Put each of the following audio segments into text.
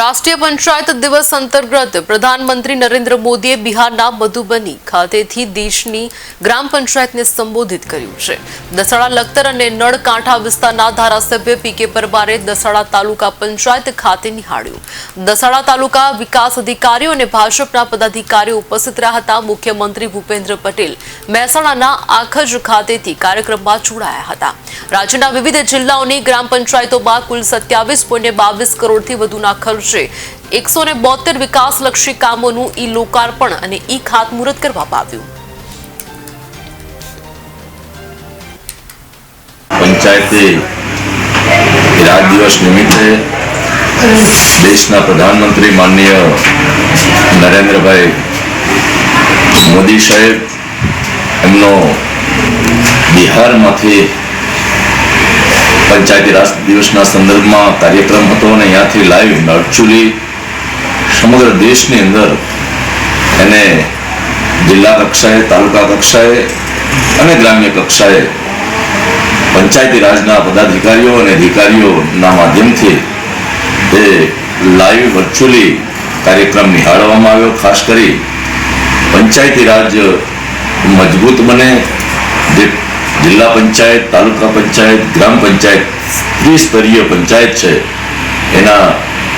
રાષ્ટ્રીય પંચાયત દિવસ અંતર્ગત પ્રધાનમંત્રી નરેન્દ્ર મોદીએ બિહારના મધુબની ખાતેથી દેશની ગ્રામ પંચાયતને સંબોધિત કર્યું છે. દસાડા, લખતર અને નળકાંઠા વિસ્તારના ધારાસભ્ય પી કે પરમારે દસાડા તાલુકા પંચાયત ખાતે નિહાળ્યું. દસાડા તાલુકા વિકાસ અધિકારીઓ અને ભાજપના પદાધિકારીઓ ઉપસ્થિત રહ્યા હતા. મુખ્યમંત્રી ભૂપેન્દ્ર પટેલ મહેસાણાના આખજ ખાતેથી કાર્યક્રમમાં જોડાયા હતા. રાજ્યના વિવિધ જિલ્લાઓની ગ્રામ પંચાયતોમાં કુલ સત્યાવીસ પોઈન્ટ બાવીસ કરોડથી વધુના ખર્ચે એકસો ને બોતેર વિકાસલક્ષી કામોનું ઈ લોકાર્પણ અને ઈ ખાતમુહૂર્ત કરવામાં આવ્યું પંચાયતી રાજ દિવસ નિમિત્તે દેશના પ્રધાનમંત્રી માનનીય નરેન્દ્રભાઈ મોદી સાહેબ એમનો બિહારમાંથી પંચાયતી રાજ દિવસના સંદર્ભમાં કાર્યક્રમ હતો અને અહીંયાથી લાઈવ વર્ચ્યુઅલી સમગ્ર દેશની અંદર એને જિલ્લા કક્ષાએ, તાલુકા કક્ષાએ અને ગ્રામ્ય કક્ષાએ પંચાયતી રાજના પદાધિકારીઓ અને અધિકારીઓના માધ્યમથી એ લાઈવ વર્ચ્યુઅલી કાર્યક્રમ નિહાળવામાં આવ્યો. ખાસ કરી પંચાયતી રાજ મજબૂત બને, જે જિલ્લા પંચાયત, તાલુકા પંચાયત, ગ્રામ પંચાયત, ત્રિસ્તરીય પંચાયત છે. એના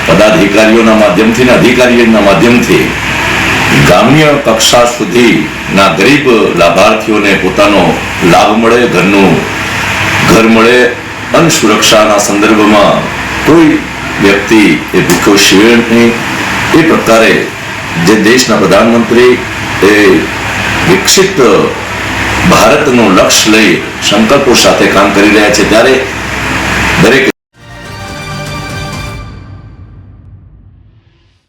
પદાધિકારીઓના માધ્યમથી અધિકારીઓના માધ્યમથી ગ્રામ્ય કક્ષા સુધીના ગરીબ લાભાર્થીઓને પોતાનો લાભ મળે, ઘરનું ઘર મળે અને સુરક્ષાના સંદર્ભમાં કોઈ વ્યક્તિ એ ભૂખ્યો શિવે નહીં. એ પ્રકારે જે દેશના પ્રધાનમંત્રી એ વિકસિત ભારતનું લક્ષ્ય લઈ સંકલ્પો સાથે કામ કરી રહ્યા છે. ત્યારે દરેક